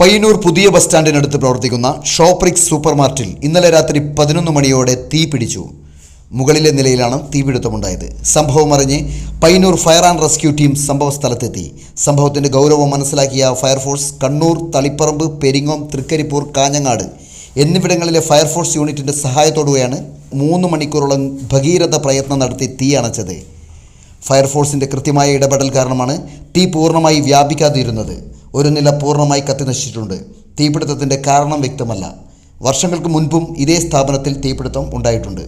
പയ്യന്നൂർ പുതിയ ബസ് സ്റ്റാൻഡിനടുത്ത് പ്രവർത്തിക്കുന്ന ഷോപ്രിക്സ് സൂപ്പർ മാർട്ടിൽ ഇന്നലെ രാത്രി പതിനൊന്ന് മണിയോടെ തീ പിടിച്ചു. മുകളിലെ നിലയിലാണ് തീപിടുത്തമുണ്ടായത്. സംഭവം അറിഞ്ഞ് Payyanur fire and rescue team സംഭവ സ്ഥലത്തെത്തി സംഭവത്തിന്റെ ഗൗരവം മനസ്സിലാക്കിയ ഫയർഫോഴ്സ് കണ്ണൂർ തളിപ്പറമ്പ് പെരിങ്ങോം തൃക്കരിപ്പൂർ കാഞ്ഞങ്ങാട് എന്നിവിടങ്ങളിലെ ഫയർഫോഴ്സ് യൂണിറ്റിന്റെ സഹായത്തോടുകയാണ് മൂന്ന് മണിക്കൂറോളം ഭഗീരഥ പ്രയത്നം നടത്തി തീ അണച്ചത്. ഫയർഫോഴ്സിന്റെ കൃത്യമായ ഇടപെടൽ കാരണമാണ് തീ പൂർണമായി വ്യാപിക്കാതിരുന്നത്. ഒരു നില പൂർണമായി കത്തിനശിച്ചിട്ടുണ്ട് തീപിടുത്തത്തിന്റെ കാരണം വ്യക്തമല്ല. വർഷങ്ങൾക്ക് മുൻപും ഇതേ സ്ഥാപനത്തിൽ തീപിടുത്തം ഉണ്ടായിട്ടുണ്ട്.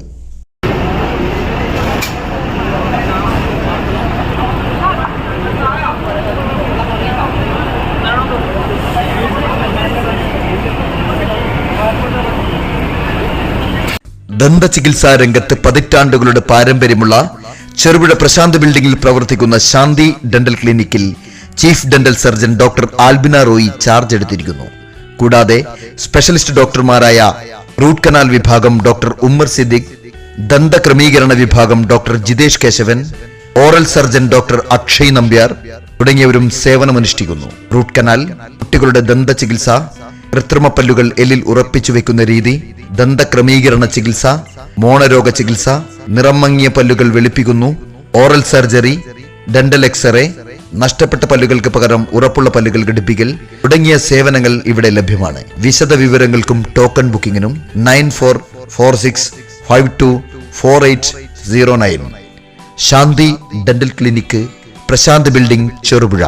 ദന്തചികിത്സാ രംഗത്ത് പതിറ്റാണ്ടുകളുടെ പാരമ്പര്യമുള്ള ചെറുപുഴ പ്രശാന്ത് ബിൽഡിംഗിൽ പ്രവർത്തിക്കുന്ന ശാന്തി ഡെന്റൽ ക്ലിനിക്കിൽ chief dental surgeon doctor Albina Roy charge എടുത്തിരിക്കുന്നു. കൂടാതെ സ്പെഷ്യലിസ്റ്റ് ഡോക്ടർമാരായ റൂട്ട് കനാൽ വിഭാഗം ഡോക്ടർ ഉമ്മർ സിദ്ദിഖ് ദന്ത ക്രമീകരണ വിഭാഗം doctor Jithesh Keshavan oral surgeon doctor Akshay Nambiar തുടങ്ങിയവരും സേവനമനുഷ്ഠിക്കുന്നു. റൂട്ട് കനാൽ കുട്ടികളുടെ ദന്ത ചികിത്സ കൃത്രിമ പല്ലുകൾ എല്ലിൽ ഉറപ്പിച്ചു വെക്കുന്ന രീതി ദന്ത ക്രമീകരണ ചികിത്സ മോണരോഗ ചികിത്സ നിറം മങ്ങിയ പല്ലുകൾ വെളുപ്പിക്കുന്നു ഓറൽ സർജറി ഡെന്റൽ എക്സ്റേ നഷ്ടപ്പെട്ട പല്ലുകൾക്ക് പകരം ഉറപ്പുള്ള പല്ലുകൾ ഘടിപ്പിക്കൽ തുടങ്ങിയ സേവനങ്ങൾ ഇവിടെ ലഭ്യമാണ്. വിശദ വിവരങ്ങൾക്കും token ബുക്കിംഗിനും nine four four six five two four eight zero nine. Shanti dental clinic Prashanth building Cherupuzha.